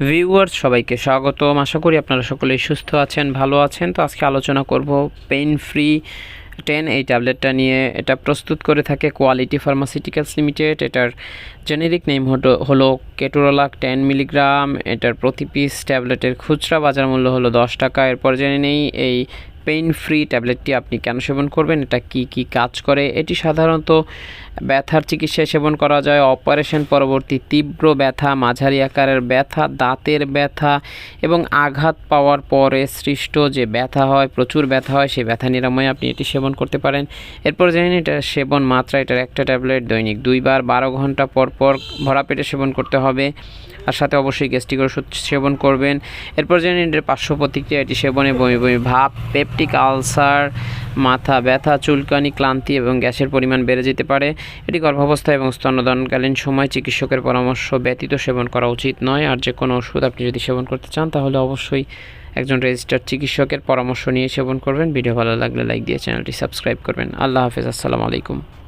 Viewers সবাইকে স্বাগতম। আশা করি আপনারা সকলেই সুস্থ আছেন, ভালো আছেন। তো আজকে আলোচনা করব পেইন ফ্রি টেন এই ট্যাবলেটটা নিয়ে। এটা প্রস্তুত করে থাকে কোয়ালিটি ফার্মাসিউটিক্যালস লিমিটেড এটার জেনেরিক নেম হলো কেটোরোলাক টেন মিলিগ্রাম এটার প্রতি পিস ট্যাবলেটের খুচরা বাজার মূল্য হলো দশ টাকা। এরপর জেনে নেই, এই পেইন ফ্রি ট্যাবলেটটি আপনি কেন সেবন করবেন? এটা কি কি কাজ করে? এটি সাধারণত ব্যথার চিকিৎসায় সেবন করা যায়। অপারেশন পরবর্তী তীব্র ব্যথা, মাঝারি আকারের ব্যথা, দাঁতের ব্যথা এবং আঘাত পাওয়ার পরে সৃষ্ট যে ব্যথা হয়, প্রচুর ব্যথা হয়, সেই ব্যথা নিরাময়ে আপনি এটি সেবন করতে পারেন। এরপর জানেন এটা সেবন মাত্রা, এটার একটা ট্যাবলেট দৈনিক দুইবার, বারো ঘণ্টা পর পর ভরা পেটে সেবন করতে হবে। আর সাথে অবশ্যই গ্যাস্ট্রিক ওষুধ সেবন করবেন। এরপর এটার পার্শ্ব প্রতিক্রিয়া এটি সেবনে বমি বমি ভাব পেপটিক আলসার, মাথা ব্যথা, চুলকানি, ক্লান্তি এবং গ্যাসের পরিমাণ বেড়ে যেতে পারে। এটি গর্ভাবস্থা এবং স্তন্যদানকালীন সময় চিকিৎসকের পরামর্শ ব্যতীত সেবন করা উচিত নয়। আর যে কোনো ওষুধ আপনি যদি সেবন করতে চান, তাহলে অবশ্যই একজন রেজিস্টার্ড চিকিৎসকের পরামর্শ নিয়ে সেবন করবেন। ভিডিও ভালো লাগলে লাইক দিয়ে চ্যানেলটি সাবস্ক্রাইব করবেন। আল্লাহ হাফেজ। আসসালামু আলাইকুম।